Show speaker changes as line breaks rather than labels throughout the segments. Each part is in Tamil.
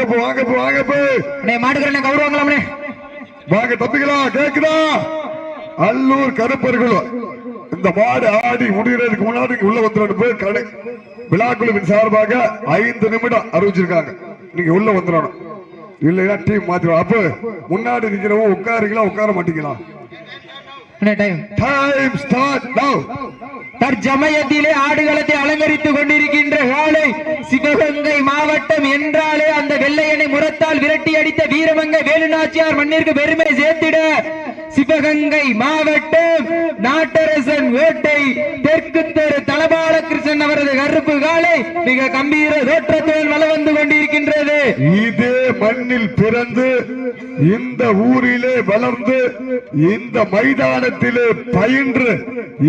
வாங்க போ வாங்க போ வாங்க போ.
அண்ணே மாட்டுக்கிறேன் கௌரவங்களாம்ண்ணே
வாங்க தப்பிகளா கேக்குதா? அல்லூர் கருப்பர்கள். இந்த மாடு ஆடி முடிகிறதுக்கு முன்னாடி உள்ள வந்துடணும் போய் கடை விழாக்குழுவின் சார்பாக ஐந்து நிமிடம் அறிவிச்சிருக்காங்க. நீங்க உள்ள வந்துடணும். இல்லைன்னா டீம் மாத்திரம். அப்ப முன்னாடி நிக்கிறவங்க உட்காருங்களா உட்கார மாட்டீங்களா?
டைம்
ஸ்டார்ட் நவ்
தற்சமயத்திலே ஆடுகளத்தை அலங்கரித்துக் கொண்டிருக்கின்ற காலை சிவகங்கை மாவட்டம் என்றாலே அந்த வெள்ளையனை முரத்தால் விரட்டி அடித்த வீரமங்கை வேலுநாச்சியார் மண்ணிற்கு பெருமை சேர்த்திட. சிவகங்கை மாவட்டம் நாட்டரசன் வேட்டை தெற்கு தெரு தலபாலகிருஷ்ணன் அவரது கருப்பு காலை மிக கம்பீர தோற்றத்துடன் வலம் வந்து கொண்டிருக்கின்றது.
இதே மண்ணில் பிறந்து இந்த ஊரிலே வளர்ந்து இந்த மைதானத்திலே பயின்று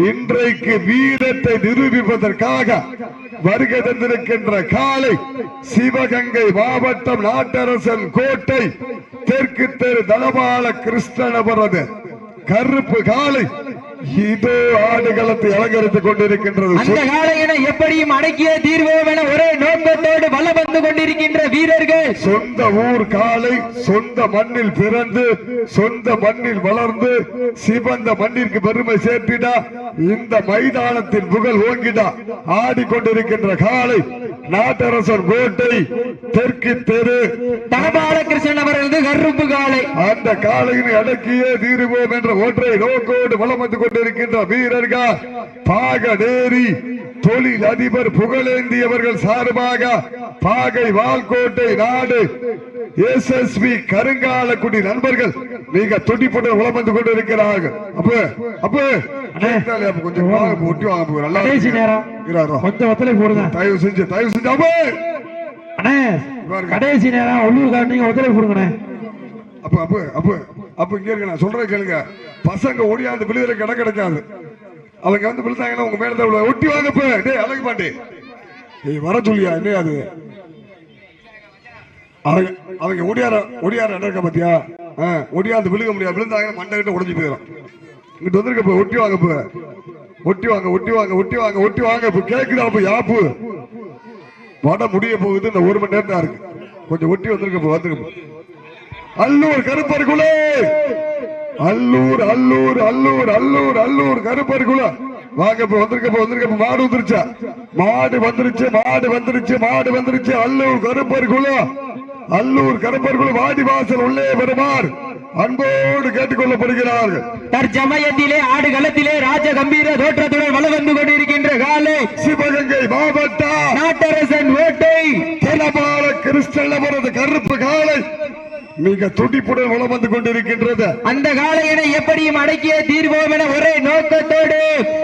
இன்றைக்கு வீரத்தை நிரூபிப்பதற்காக வருகை தந்திருக்கின்ற காலை சிவகங்கை மாவட்டம் நாட்டரசன் கோட்டை தெற்கு தெரு தனபால கிருஷ்ணனவரது கருப்பு காலை இதோ ஆடுகளத்தை அலங்கரித்துக் கொண்டிருக்கின்றது.
அந்த காலையினை எப்படியும் அடக்கிய தீர்வோம் என ஒரே நோக்கத்தோடு வலம் வந்து கொண்டிருக்கின்ற வீரர்கள்
சொந்த ஊர் காலை சொந்த மண்ணில் பிறந்து சொந்த மண்ணில் வளர்ந்து சிவந்த மண்ணிற்கு பெருமை சேர்த்திடா இந்த மைதானத்தின் புகழ் ஓங்கிடா ஆடிக்கொண்டிருக்கின்ற காலை நாட்டரசர் கோட்டை தெற்கு தெரு
தனபால கிருஷ்ணன் அவர்களது கருப்பு காளை
அந்த காலையினை அடக்கியே தீருவோம் என்ற ஒன்றை நோக்கோடு வலம் வந்து கொண்டிருக்கின்ற வீரர்கள் பாகடேரி தொழில் அதிபர் புகழேந்தியவர்கள் சார்பாக பாகை வால்கோட்டை நாடு எஸ்எஸ்பி கருங்காலக்குடி நண்பர்கள் மிக துடிப்புடன் வலம் வந்து கொண்டிருக்கிறார்கள். அப்ப அப்ப கொஞ்சம் வாங்க, ஒட்டி வாங்க நல்லா
கடைசி நேரம். கொஞ்சம் ஒத்துழைப்பு கொடுங்க.
தயவு செஞ்சு தயவு செஞ்சு
அண்ணே. கடைசி நேரம் உள்ளூர் காரணிங்க ஒத்துழைப்பு கொடுங்கண்ணே.
அப்ப அப்ப அப்ப அப்ப இங்க இருக்க நான் சொல்றேன் கேளுங்க. பசங்க ஓடியாந்து விழுதுற கிட கிடைக்காது. அவங்க வந்து விழுந்தாங்கன்னா உங்க மேல தான் ஒட்டி வாங்க இப்ப. டேய் அழகு பாண்டி ஏய் வர சொல்லியா? என்ன அது? அவங்க அவங்க ஒடியார ஒடியார இருக்க பாத்தியா? ஒடியாந்து விழுக முடியாது. விழுந்தாங்கன்னா மண்டை கிட்ட உடைஞ்சு போயிடும் இங்கிட்டு வந்துருக்க ஒட்டி வாங்க இப்ப ஒட்டி வாங்க ஒட்டி வாங்க ஒட்டி வாங்க ஒட்டி வாங்க. இப்ப கேக்குதா இப்ப யாப்பு? வட முடிய போகுது இந்த ஒரு மணி நேரம் தான் இருக்கு. கொஞ்சம் ஒட்டி வந்திருக்க இப்ப வந்துருக்க அல்லூர் கருப்பர் குழு அல்லூர் அல்லூர் அல்லூர் அல்லூர் அல்லூர் கருப்பர் குழு வாங்க இப்ப வந்திருக்க இப்ப வந்திருக்க இப்ப மாடு வந்துருச்சா? மாடு வந்துருச்சு மாடு வந்துருச்சு மாடு வந்துருச்சு. அல்லூர் கருப்பர் குழு அல்லூர் கருப்பர் குழு வாடி வாசல் உள்ளே வருமாறு அன்போடு கேட்டுக்கொள்ளப்படுகிறார்கள்.
தற்சமயத்திலே ஆடுகளத்திலே ராஜ கம்பீர தோற்றத்துடன் வலம் வந்து கொண்டிருக்கின்ற காலை
சிவகங்கை மாவட்டம்
நாட்டரசன்
தனபால கிறிஸ்தல் அவரது கருப்பு காலை மிக துடிப்புடன் வளம் வந்து கொண்டிருக்கின்றது.
அந்த காளையனை எப்படியும் அடக்கிய தீர்வோம் என ஒரே நோக்கத்தோடு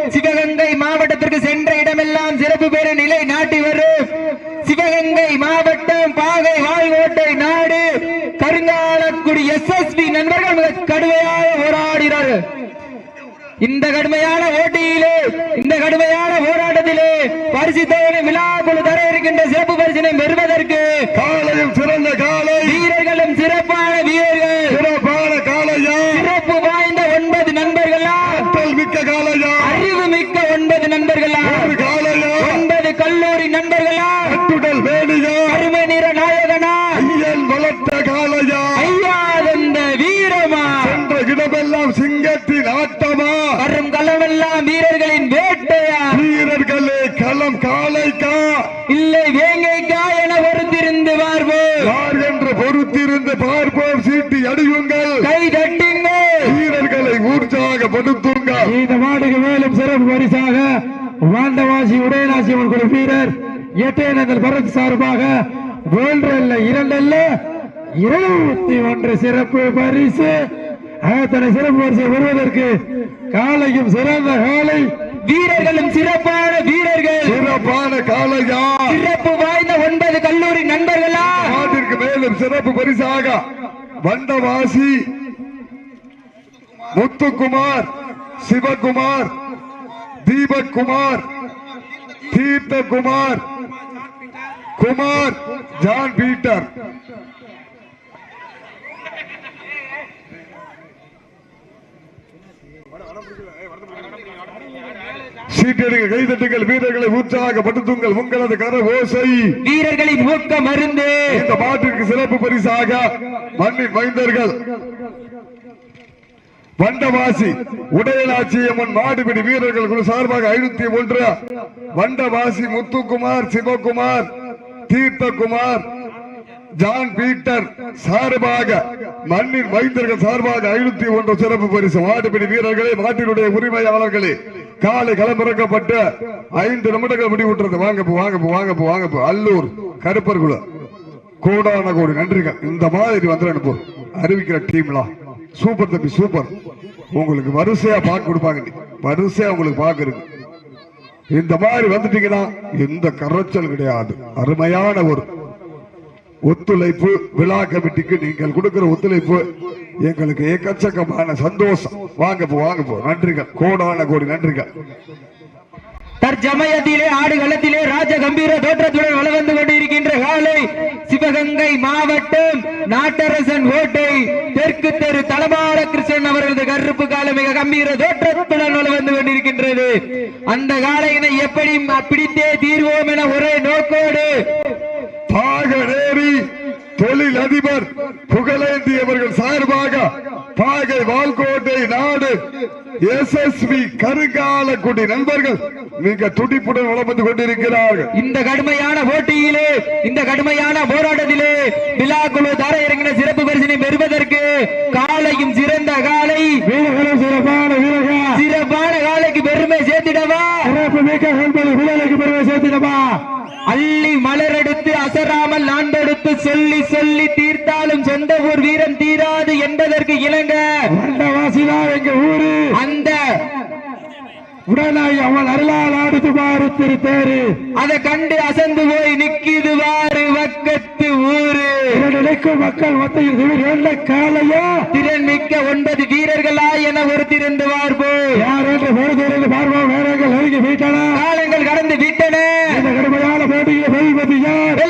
சிவகங்கை மாவட்டத்திற்கு சென்ற இடமெல்லாம் சிறப்பு பெற நிலை நாட்டி வரும். சிவகங்கை மாவட்டம் பாகை வாழ்வோட்டை நாடு கருங்காலக்குடி எஸ்எஸ்பி நண்பர்கள் மிக கடுமையாக போராடினார்கள் இந்த கடுமையான போட்டியிலே இந்த கடுமையான போராட்டத்திலே பரிசு தொகை விழா குழு தர இருக்கின்ற சிறப்பு பரிசினை பெறுவதற்கு
காலையும் சிறந்த காலை.
வீரர்களும் சிறப்பான வீரர்கள்.
சிறப்பான காலையா?
சிறப்பு வாய்ந்த ஒன்பது நண்பர்களா?
மிக்க காலையா?
அறிவு மிக்க ஒன்பது நண்பர்களா
ஒரு காலையா
ஒன்பது கல்லூரி நண்பர்களா
கட்டுடல் வேணியா
அருமை நிற நாயகனா
ஐயன் வளர்த்த காலையா
ஐயா அந்த வீரமா
சென்ற இடமெல்லாம் சிங்கத்தின் ஆட்டமா
வரும் களமெல்லாம் வீரர்களின் வேட்டையா
வீரர்களே களம் காலைக்கா
இல்லை வேங்கைக்கா என பொறுத்திருந்து பார்ப்போம்
யார் என்று பொறுத்திருந்து பார்ப்போம் சீட்டி அடியுங்கள்
கை தட்டுங்கள்
வீரர்களை உற்சாகப்படுத்துங்கள்
இந்த மாட்டுக்கு மேலும் சிறப்பு பரிசாக வாண்டவாசி உடையநாசி அவன் குழு வீரர் எட்டயனந்தல் பரத் சார்பாக ஒன்று அல்ல இரண்டு அல்ல இருபத்தி ஒன்று சிறப்பு பரிசு. அத்தனை சிறப்பு பரிசை பெறுவதற்கு காலையும் சிறந்த காலை.
வீரர்களும் சிறப்பான வீரர்கள்.
சிறப்பான காலையா?
சிறப்பு வாய்ந்த ஒன்பது கல்லூரி நண்பர்களா?
நாட்டிற்கு மேலும் சிறப்பு பரிசாக வண்டவாசி முத்துக்குமார் சிவகுமார் தீபக்குமார் தீர்த்தகுமார் குமார் ஜான் பீட்டர். சீட்டடிகள் கைதட்டுங்கள் வீரர்களை உற்சாகப்படுத்துங்கள் உங்களது கர ஓசை.
வீரர்களின் ஊக்க மருந்து.
இந்த மாட்டிற்கு சிறப்பு பரிசாக மண்ணின் மைந்தர்கள் வண்டவாசி உடையலாட்சியம்மன் மாடுபிடி வீரர்கள் குழு சார்பாக ஐநூத்தி ஒன்று. வண்டவாசி முத்துக்குமார் சிவகுமார் தீர்த்தகுமார் ஜான் பீட்டர் சார்பாக மண்ணின் வைத்தர்கள் சார்பாக ஐநூத்தி ஒன்று சிறப்பு பரிசு. மாடுபிடி வீரர்களே மாட்டினுடைய உரிமையாளர்களே காலை களமிறக்கப்பட்ட ஐந்து நிமிடங்கள் முடிவுற்றது. வாங்க போ, வாங்க போ, வாங்க வாங்க அல்லூர் கருப்பர் குழு. கோடான கோடி. நன்றிகள். இந்த மாதிரி வந்து அனுப்பு அறிவிக்கிற டீம்லாம் சூப்பர் தம்பி சூப்பர். உங்களுக்கு வரிசையா பாக்கு கொடுப்பாங்க. நீ. வரிசையா உங்களுக்கு பாக்கு இருக்கு. இந்த மாதிரி வந்துட்டீங்கன்னா எந்த கரைச்சல் கிடையாது. அருமையான ஒரு ஒத்துழைப்பு விழா கமிட்டிக்கு நீங்கள் கொடுக்கிற ஒத்துழைப்பு எங்களுக்கு எக்கச்சக்கமான சந்தோஷம். வாங்க போ வாங்க போ. நன்றிகள். கோடான கோடி நன்றிகள்.
தற்சமயத்திலே ஆடுகளத்திலே ராஜ கம்பீர தோற்றத்துடன் வளம் வந்து கொண்டிருக்கின்ற காலை சிவகங்கை மாவட்டம் நாட்டரசன் ஓட்டை தெற்கு தெரு தலபால கிருஷ்ணன் அவர்களது கருப்பு காலை மிக கம்பீர தோற்றத்துடன் வளம் வந்து கொண்டிருக்கின்றது. அந்த காலையினை எப்படி பிடித்தே தீர்வோம் என ஒரே நோக்கோடு
தொழில் அதிபர் புகழேந்தி அவர்கள் சார்பாக பாகை வால்கோட்டை நாடு எஸ்எஸ்பி கருங்காலக்குடி நண்பர்கள் மிக துடிப்புடன் வளம் வந்து கொண்டிருக்கிறார்கள்.
இந்த கடுமையான போட்டியிலே இந்த கடுமையான போராட்டத்திலே விழாக்குழு தர இறங்கின சிறப்பு பரிசினை பெறுவதற்கு காலையும் சிறந்த காலை
வீரர்களும் சிறப்பான வீரர்கள்
சிறப்பான காலைக்கு பெருமை சேர்த்திடவா?
சிறப்பு மிக்க பெருமை சேர்த்திடமா
அள்ளி மலரெடுத்து அசராமல் நாண்டெடுத்து சொல்லி சொல்லி தீர்த்தாலும் சொந்த ஊர் வீரம் தீராது என்பதற்கு
வண்டவாசிதான் எங்க ஊரு.
அந்த
உடனாய் அவன் அருளால் ஆடுது பாரு திரு தேரு
அதை கண்டு அசந்து போய் நிக்கிது வாரு வக்கத்து ஊரு.
நினைக்கும் மக்கள் மத்தியில் திடீர் காலையா
திறன் மிக்க ஒன்பது வீரர்களா என ஒரு திறந்து பார்ப்போம்.
யார் என்று பொறுத்திருந்து பார்ப்போம். வேறங்கள் நெருங்கி வீட்டனா.
காலங்கள் கடந்து விட்டன.
இந்த கடுமையான போட்டியில் வெல்வது யார்?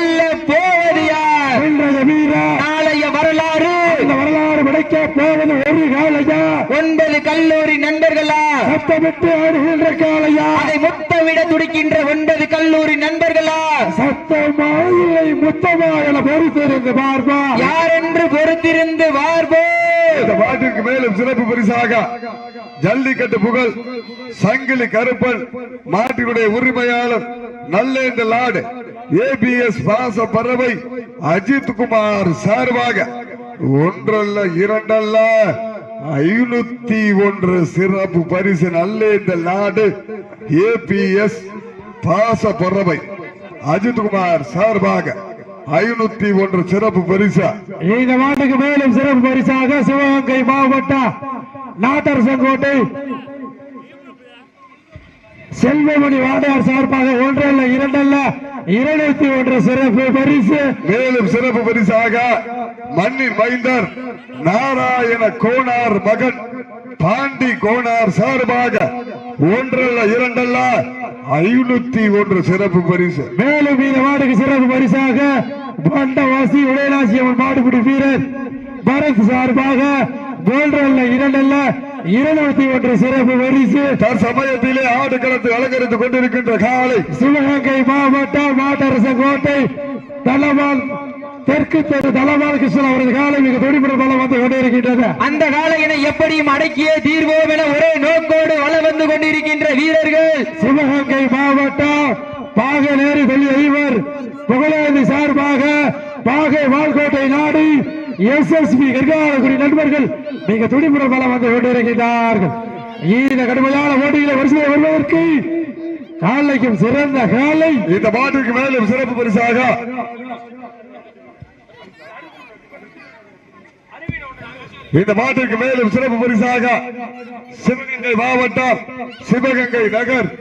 காலையா?
ஒன்பது கல்லூரி நண்பர்களா?
சத்தமிட்டு ஆடுகின்ற காலையா?
அதை முத்தமிட துடிக்கின்ற ஒன்பது கல்லூரி நண்பர்களா?
சத்தமா இல்லை முத்தமா என பொறுத்திருந்து பார்ப்பா.
யார் என்று பொறுத்திருந்து பார்ப்போம்
இந்த பாட்டிற்கு மேலும் சிறப்பு பரிசாக ஜல்லிக்கட்டு புகழ் சங்கிலி கருப்பன் மாட்டினுடைய உரிமையாளர் நல்லேந்த லாடு ஏபிஎஸ் பாச பறவை அஜித் குமார் சார்பாக ஒன்றல்ல இரண்டல்ல. ஐநூத்தி ஒன்று சிறப்பு பரிசு நல்ல இந்த நாடு ஏபிஎஸ் பாச பறவை அஜித் குமார் சார்பாக ஐநூத்தி ஒன்று சிறப்பு பரிசா.
இந்த நாட்டுக்கு மேலும் சிறப்பு பரிசாக சிவகங்கை மாவட்ட நாட்டர் செங்கோட்டை. செல்வமணி வாடையார் சார்பாக ஒன்றல்ல இரண்டல்ல இருநூத்தி ஒன்று சிறப்பு பரிசு.
மேலும் சிறப்பு பரிசாக மண்ணின் மைந்தர் நாராயண கோனார் மகன் பாண்டி கோனார் சார்பாக ஒன்றல்ல இரண்டல்ல ஐநூத்தி ஒன்று சிறப்பு பரிசு.
மேலும் இந்த மாட்டுக்கு சிறப்பு பரிசாக பண்டவாசி உடையலாசி அவன் மாடுபிடி வீரர் பரத் சார்பாக ஒன்றல்ல இரண்டல்ல இருநூத்தி ஒன்று சிறப்பு பரிசு
தற்சமயத்திலே ஆடுகளத்தை அலங்கரித்துக் கொண்டிருக்கின்ற காலை
சிவகங்கை மாவட்டம் மாட்டரச கோட்டை. தலவால் தெற்கு தெரு தலவால் கிருஷ்ணன் அவரது காலை மிக துடிப்புற பலம் வந்து கொண்டிருக்கின்றது.
அந்த காலையினை எப்படியும் அடக்கியே தீர்வோம் என ஒரே நோக்கோடு வள வந்து கொண்டிருக்கின்ற வீரர்கள்.
சிவகங்கை மாவட்டம் பாகநேரி வெள்ளி ஐவர். புகழேந்தி சார்பாக பாகை வால்கோட்டை நாடு எஸ்எஸ்பி கர்காலகுடி நண்பர்கள் மிக துடிப்புற பலம் வந்து கொண்டிருக்கின்றார்கள். இந்த கடுமையான போட்டிகளை வரிசையை வருவதற்கு காலைக்கும் சிறந்த காலை.
இந்த பாட்டிற்கு மேலும் சிறப்பு பரிசாக இந்த மாட்டிற்கு மேலும் சிறப்பு பரிசாக சிவகங்கை மாவட்டம் சிவகங்கை நகர்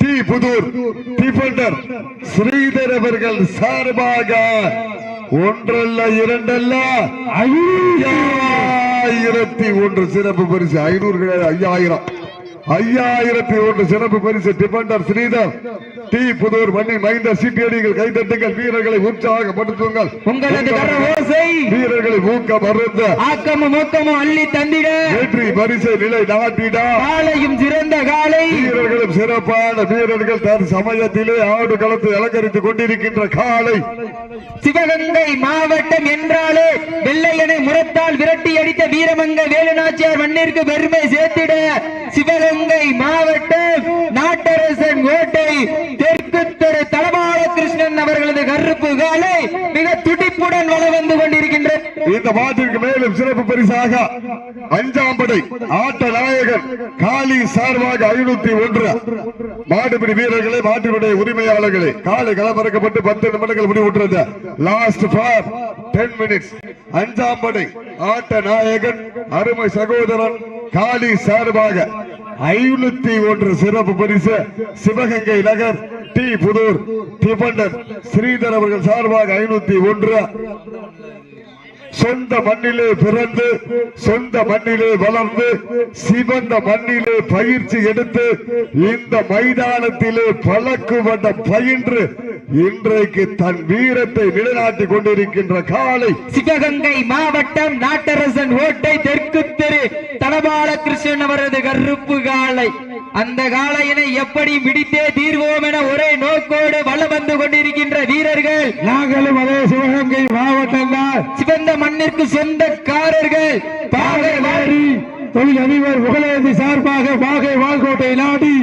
டி புதூர் டிஃபண்டர் ஸ்ரீதர் அவர்கள் சார்பாக ஒன்றல்ல இரண்டல்ல ஐயாயிரத்தி ஒன்று சிறப்பு பரிசு. ஐநூறு கிடையாது ஐயாயிரம். ஐயாயிரத்தி ஒன்று சிறப்பு பரிசு டிபெண்டர் ஸ்ரீதர். டி புதூர் மண்ணின் மைந்த சீட்டியடிகள் கைதட்டுங்கள். வீரர்களை உற்சாகப்படுத்துங்கள்.
ஓசை.
வீரர்களை ஊக்கம் அருந்த
ஆக்கமும் ஊக்கமும் அள்ளி தந்திட.
வெற்றி பரிசை நிலை நாட்டிடா.
காலையும் சிறந்த காலை.
வீரர்களும் சிறப்பான வீரர்கள் தன் சமயத்திலே ஆடு களத்தை அலங்கரித்துக் கொண்டிருக்கின்ற காலை.
சிவகங்கை மாவட்டம் என்றாலே வெள்ளையனை முரத்தால் விரட்டி அடித்த வீரமங்கை வேலுநாச்சியார் மண்ணிற்கு பெருமை சேர்த்திட சிவகங்கை மாவட்டம் நாட்டரசன் கோட்டை தெற்கு தெரு தலபால கிருஷ்ணன் அவர்களது கருப்பு காலை மிக துடிப்புடன் வள வந்து கொண்டிருக்கின்ற
இந்த மாட்டிற்கு மேலும் சிறப்பு பரிசாக அஞ்சாம் படை ஆட்ட நாயகன் காளி சார்பாக ஐநூத்தி ஒன்று. மாடுபிடி வீரர்களே மாட்டினுடைய உரிமையாளர்களே காலை களமிறக்கப்பட்டு பத்து நிமிடங்கள் முடிவுற்றது. லாஸ்ட் ஃபார் டென் மினிட்ஸ் அஞ்சாம் படை ஆட்ட நாயகன் அருமை சகோதரன் காளி சார்பாக ஐநூத்தி ஒன்று சிறப்பு பரிசு சிவகங்கை நகர் டி புதூர் டிபண்டர் ஸ்ரீதர் அவர்கள் சார்பாக ஐநூத்தி ஒன்று. சொந்த மண்ணிலே பிறந்து சொந்த மண்ணிலே வளர்ந்து சிவந்த மண்ணிலே பயிற்சி எடுத்து இந்த மைதானத்திலே பழக்குவட்ட பயின்று இன்றைக்கு தன் வீரத்தை நிலைநாட்டிக் கொண்டிருக்கின்ற காலை
சிவகங்கை மாவட்டம் நாட்டரசன் ஓட்டை தெற்கு தெரு தலபால கிருஷ்ணன் அவரது கருப்பு காளை அந்த காளையினை எப்படி பிடித்தே தீர்வோம் என ஒரே நோக்கோடு வள வந்து கொண்டிருக்கின்ற வீரர்கள்.
நாங்களும் அதே சிவகங்கை மாவட்டம் தான்.
சிவந்த மண்ணிற்கு சொந்தக்காரர்கள். பாகை
பாகை தொழில் அதிபர் முகலேந்தி சார்பாக பாகை வாழ்கோட்டை நாடி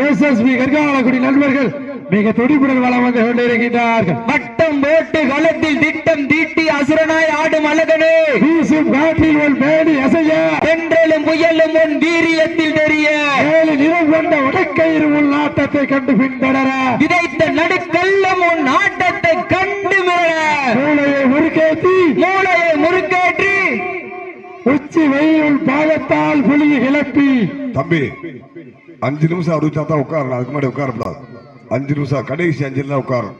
எஸ்எஸ்பி கர்காலக்குடி நண்பர்கள் மிக துடிப்புடன் வளம் வந்து கொண்டிருக்கின்றார்கள்.
வட்டம் போட்டு களத்தில் திட்டம் தீட்டி அசுரனாய் ஆடும் அழகனே.
வீசும் காற்றில் உன் மேடி அசைய.
தென்றலும் புயலும் உன் வீரியத்தில் தெரிய.
ஏழு நிறம் கொண்ட உடக்கயிறு உள் ஆட்டத்தை கண்டு பின்தொடர
விதைத்த நடுக்கல்லும் உன் ஆட்டத்தை கண்டு மிள
மூளையை முறுக்கேற்றி.
மூளையை முறுக்கேற்றி.
உச்சி வெயில் பாதத்தால் புலியை கிளப்பி.
தம்பி அஞ்சு நிமிஷம் அறிவிச்சா தான் உட்காரணும் அதுக்கு முன்னாடி உட்காரக்கூடாது. அஞ்சு நிமிஷம் கடைசி அஞ்சு நிமிஷம் உட்காரும்.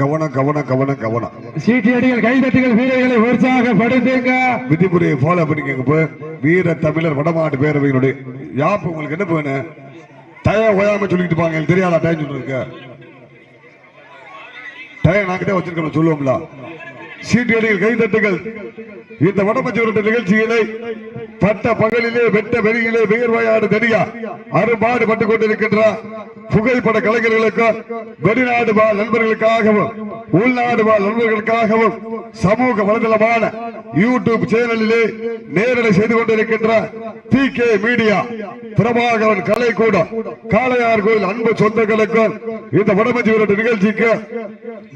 கவனம் கவனம் கவனம் கவனம்.
சீட்டியடிகள் கைதட்டிகள் வீரர்களை உற்சாகப்படுத்துங்க.
விதிமுறையை ஃபாலோ பண்ணிக்கங்க இப்போ வீர தமிழர் வடமாட்டு பேரவையினுடைய யாப்பு உங்களுக்கு என்ன வேணும்? டயம் ஓயாம சொல்லிட்டு பாங்க எனக்கு தெரியாதா டயம் சொல்லிருக்க டயம் தான் வச்சிருக்கோம் சொல்லுவோம்ல. சீட்டியடிகள் கைதட்டுகள் இந்த வடமஞ்சூருடைய நிகழ்ச்சிகளை பட்ட பகலிலே வெட்ட வெளியிலே வியர்வையாடு தனியா அரும்பாடு பட்டு கொண்டிருக்கின்ற புகைப்பட கலைஞர்களுக்கும் வெளிநாடு வாழ் நண்பர்களுக்காகவும் உள்நாடு வாழ் நண்பர்களுக்காகவும் சமூக வலைதளமான யூடியூப் சேனலிலே நேரலை செய்து கொண்டிருக்கின்ற டி கே மீடியா பிரபாகரன் கலைக்கூடம் காளையார் கோயில் அன்பு சொந்தங்களுக்கும் இந்த வடமஞ்சி நிகழ்ச்சிக்கு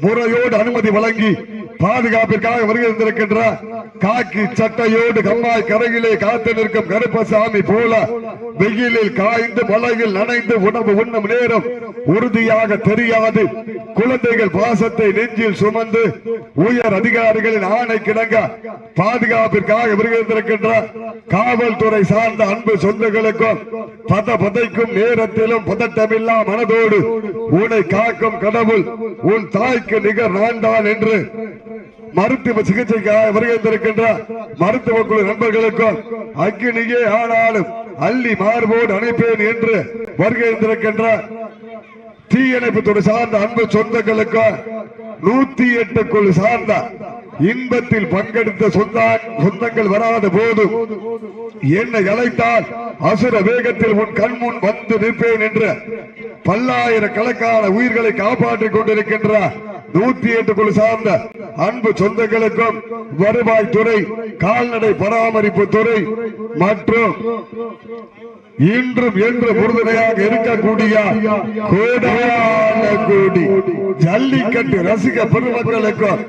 முறையோடு அனுமதி வழங்கி பாதுகாப்பிற்காக வருகின்றிருக்கின்ற காக்கி சட்டையோடு கம்மாய் கரையிலே காத்து நிற்கும் கருப்பசாமி போல வெயிலில் காய்ந்து மலையில் நனைந்து உணவு உண்ணும் நேரம் உறுதியாக தெரியாது. குழந்தைகள் பாசத்தை நெஞ்சில் சுமந்து உயர் அதிகாரிகளின் ஆணை கிடங்க பாதுகாப்பிற்காக வருகின்றிருக்கின்ற காவல்துறை சார்ந்த அன்பு சொந்தங்களுக்கும் பத பதைக்கும் நேரத்திலும் பதட்டமில்லா மனதோடு உன்னை காக்கும் கடவுள் உன் தாய்க்கு நிகர் நான்தான் என்று மருத்துவ சிகிச்சைக்காக வருகின்றிருக்கின்ற மருத்துவ குழு நண்பர்களுக்கும் அக்கினியே ஆனாலும் அள்ளி மார்போடு அனுப்பேன் என்று வருகின்றிருக்கின்ற தீயணைப்பு துறை சார்ந்த அன்பு சொந்தங்களுக்கு நூத்தி எட்டுக்குள் சார்ந்த இன்பத்தில் பங்கெடுத்த சொந்த சொந்தங்கள் வராத போது என்னை அழைத்தால் அசுர வேகத்தில் உன் கண் முன் வந்து நிற்பேன் என்று பல்லாயிரக்கணக்கான உயிர்களை காப்பாற்றிக் கொண்டிருக்கின்ற நூத்தி எட்டு குழு சார்ந்த அன்பு சொந்தங்களுக்கும் வருவாய் துறை கால்நடை பராமரிப்பு துறை மற்றும் இன்றும் என்று உறுதுணையாக இருக்கக்கூடிய கோடான கோடி ஜல்லிக்கட்டு ரசிக பெருமக்களுக்கும்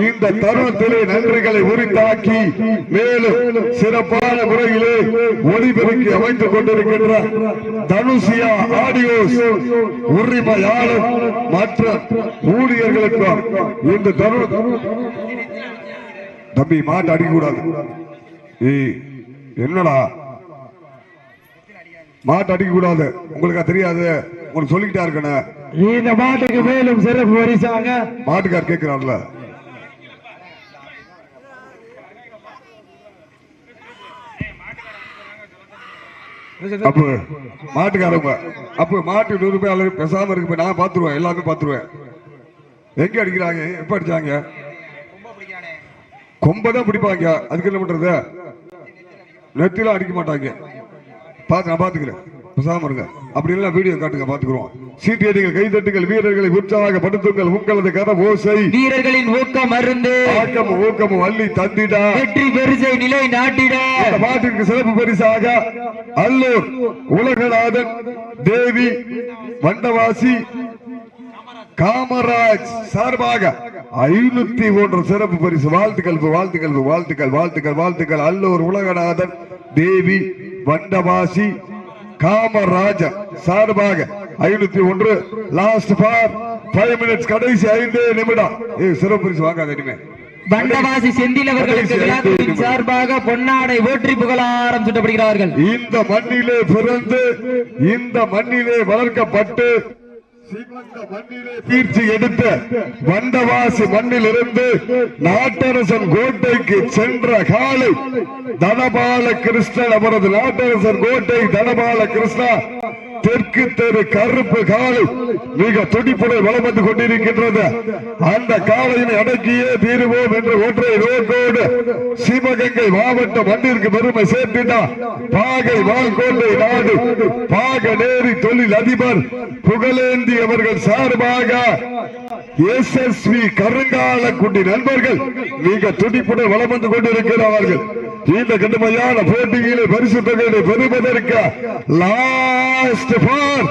இந்த தருணத்திலே நன்றிகளை உரித்தாக்கி மேலும் சிறப்பான முறையிலே ஒளிபெருக்கி அமைத்துக் கொண்டிருக்கின்ற தனுசியா ஆடியோஸ் உரிமையாளர் மற்ற ஊழியர்களுக்கும் இந்த தருணம் தம்பி மாட்டு அடிக்கக்கூடாது. ஏய் என்னடா? மாட்டு அடிக்க கூடாது உங்களுக்கு தெரியாது? உங்களுக்கு சொல்லிக்கிட்டா இருக்கணும்.
இந்த மாட்டுக்கு மேலும் சிறப்பு பரிசாக
மாட்டுக்கார் கேட்கிறான்ல அப்போ மாட்டுக்காரங்க அப்போ மாட்டு நூறு ரூபாய் அளவு பெசாம இருக்கு நான் பாத்துருவேன் எல்லாமே பாத்துருவேன். எங்க அடிக்கிறாங்க? எப்ப அடிச்சாங்க? கொம்பதான் பிடிப்பாங்க. அதுக்கு என்ன பண்றது? நெத்திலாம் அடிக்க மாட்டாங்க. பாத்து நான் பாத்துக்கிறேன். பேசாம இருங்க அப்படி எல்லாம் வீடியோ காட்டுங்க பாத்துக்கிறோம் சீட்டியடிகள் கைதட்டுங்கள் வீரர்களை உற்சாகப்படுத்துங்கள் உங்களது கர ஓசை.
வீரர்களின் ஊக்கம் மருந்து.
ஆக்கம் ஊக்கம் வள்ளி தந்திடா.
வெற்றி பெருசை நிலை நாட்டிட.
இந்த மாட்டிற்கு சிறப்பு பரிசாக அல்லூர் உலகநாதன் தேவி வண்டவாசி காமராஜ் சார்பாக ஐநூத்தி ஒன்று சிறப்பு பரிசு. வாழ்த்துக்கள் வாழ்த்துக்கள் வாழ்த்துக்கள் வாழ்த்துக்கள் வாழ்த்துக்கள். அல்லூர் உலகநாதன் தேவி வண்டவாசி காமராஜன் சார்பாக ஐநூத்தி ஒன்று. லாஸ்ட் ஃபார் ஃபைவ் மினிட்ஸ் கடைசி ஐந்து நிமிடம். சிறப்பு பரிசு வாங்காத இனிமே.
வண்டவாசி செந்தில் அவர்களுக்கு சார்பாக பொன்னாடை ஓற்றி புகழாரம் சுட்டப்படுகிறார்கள்.
இந்த மண்ணிலே பிறந்து இந்த மண்ணிலே வளர்க்கப்பட்டு தீர்ச்சி எடுத்த வண்டவாசி மண்ணிலிருந்து நாட்டரசன் கோட்டைக்கு சென்ற காலை தனபால கிருஷ்ணன் அவரது நாட்டரசன் கோட்டை தனபால கிருஷ்ணா தெற்கு தெரு கருப்பு காலை மிக துடிப்புடன் வளம் வந்து கொண்டிருக்கின்றது. அந்த காலையினை அடக்கியே தீருவோம் என்ற ஒற்றை நோக்கோடு சிவகங்கை மாவட்ட மண்ணிற்கு பெருமை சேர்த்தினார் பாகை வாங்கோட்டை நாடு பாக நேரி தொழில் அதிபர் புகழேந்தி அவர்கள் சார்பாக எஸ்எஸ்வி கருங்காலக்குடி நண்பர்கள் மிக துடிப்புடன் வளம் வந்து கொண்டிருக்கிறார்கள். இந்த கடுமையான போட்டியிலே பரிசு தொகையை பெறுவதற்கு லாஸ்ட் ஃபார்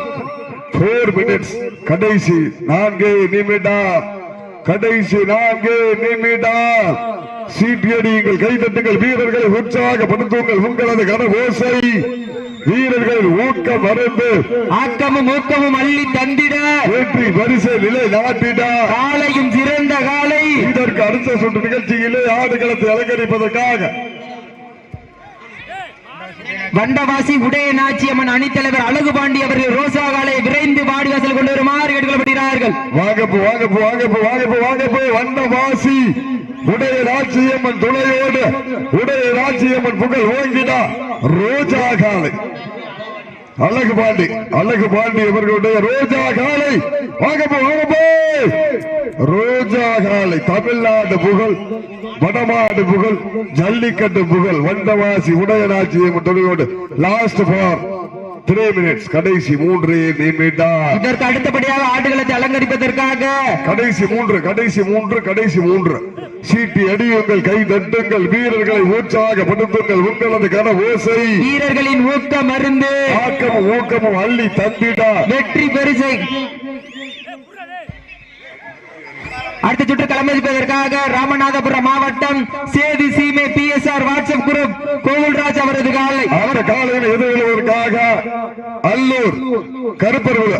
போர் மினிட்ஸ் கடைசி நான்கு நிமிடம். கடைசி நான்கு நிமிடம். சீட்டியடியுங்கள் கைதட்டுங்கள். வீரர்களை உற்சாகப்படுத்துங்கள். உங்களது கன ஓசை. வீரர்கள் ஊக்கம் மறந்து
ஆக்கமும் ஊக்கமும் அள்ளி தந்திட.
வெற்றி பரிசை நிலை நாட்டிட.
காலையும் சிறந்த காலை.
இதற்கு அடுத்த சுற்று நிகழ்ச்சியிலே ஆடுகளத்தை அலங்கரிப்பதற்காக
வண்டவாசி உடையநாச்சி அம்மன் அணித்தலைவர் அழகு பாண்டி அவர்கள் ரோசா காலை விரைந்து வாடிவாசல் கொண்டு வருமாறு கேட்டுக்கொள்ளப்படுகிறார்கள்
வாகப்பு வாகப்பு வாகப்பு வாகப்பு வாகப்பு வண்டவாசி உடைய ராட்சியம்மன் துணையோடு உடைய ராட்சியம்மன் புகழ் ஓங்கினா ரோஜா காலை அழகு பாண்டி அழகு பாண்டி இவர்களுடைய ரோஜா காலை வாகப்பு வாகப்பு! ரோஜா காலை தமிழ்நாடு புகழ் வடமாடு புகழ் ஜல்லிக்கட்டு புகழ் வண்டவாசி உடையராட்சியம்மன் துணையோடு லாஸ்ட் ஃபார் த்ரீ மினிட்ஸ் கடைசி மூன்று நிமிடம்.
இதற்கு அடுத்தபடியாக ஆடுகளத்தை அலங்கரிப்பதற்காக.
கடைசி மூன்று கடைசி மூன்று கடைசி மூன்று. சீட்டி அடியுங்கள் கை தட்டுங்கள் வீரர்களை உற்சாகப்படுத்துங்கள் உங்களது கன ஓசை.
வீரர்களின் ஊக்க மருந்து.
ஆக்கமும் ஊக்கமும் அள்ளி தந்திடா.
வெற்றி பரிசை அடுத்த சுற்று களமதிப்பதற்காக ராமநாதபுரம் மாவட்டம் Sethu Seemai P S R WhatsApp group Gokulraj அவரது காலை.
அந்த காலையில் எதிர்கொள்வதற்காக அல்லூர் கருப்பர்கள்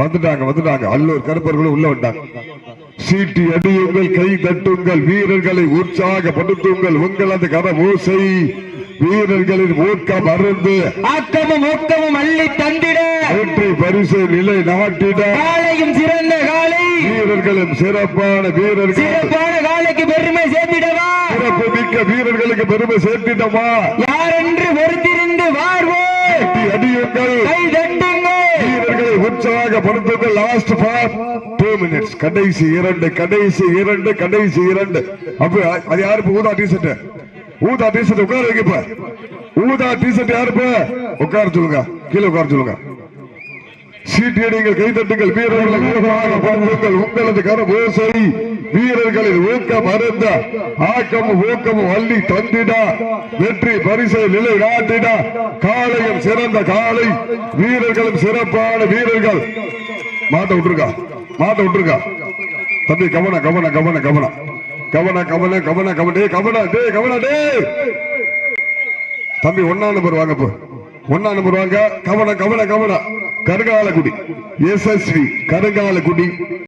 வந்துட்டாங்க வந்துட்டாங்க. அல்லூர் கருப்பர்கள் உள்ள வந்தாங்க சீட்டி அடியுங்கள் கை தட்டுங்கள் வீரர்களை உற்சாகப்படுத்துங்கள். உங்களது கன ஓசை வீரர்களின் ஊக்கம் அருந்து
ஆக்கமும் ஊக்கமும் அள்ளி தந்திட.
வெற்றி பரிசு நிலை நாட்டிட.
காலையும் சிறந்த காலை.
வீரர்களும் சிறப்பான வீரர்கள்.
சிறப்பான காலைக்கு பெருமை சேர்த்திடவா?
சிறப்பு மிக்க வீரர்களுக்கு பெருமை சேர்த்திட்டமா
யாரென்று பொறுத்திருந்து வாழ்வோம்
அடியுங்கள்.
கை தட்டுங்கள்.
வீரர்களை உற்சாகப்படுத்துங்கள். லாஸ்ட் ஃபார் டூ மினிட்ஸ் கடைசி இரண்டு கடைசி இரண்டு கடைசி இரண்டு. அப்ப அது யாரு ஊதா டிஷர்ட் ஊதா டிஷர்ட் உட்கார வைக்க இப்ப. ஊதா டிஷர்ட் யாரு இப்ப உட்கார சொல்லுங்க. கீழே உட்கார சொல்லுங்க. சீட்டியடிகள் கைதட்டுங்கள். வீரர்கள் உற்சாகப்படுத்துங்கள் உங்களது கர வீரர்களின் ஊக்கம் அருந்த ஆக்கமும் ஊக்கமும் வள்ளி தந்திடா. வெற்றி பரிசை நிலை நாட்டிடா காலையும் சிறந்த காலை. வீரர்களும் சிறப்பான வீரர்கள். மாட்ட விட்டுருக்கா? மாட்ட விட்டுருக்கா? தம்பி கவன கவன கவன கவன. கவன கவன கவன கவன. டே கவன டேய் கவன டே தம்பி ஒன்னா நம்பர் வாங்க போ. ஒன்னா நம்பர் வாங்க. கவன கவன கவன. కనగాల గుడి ఎస్ఎస్వి కనగాల గుడి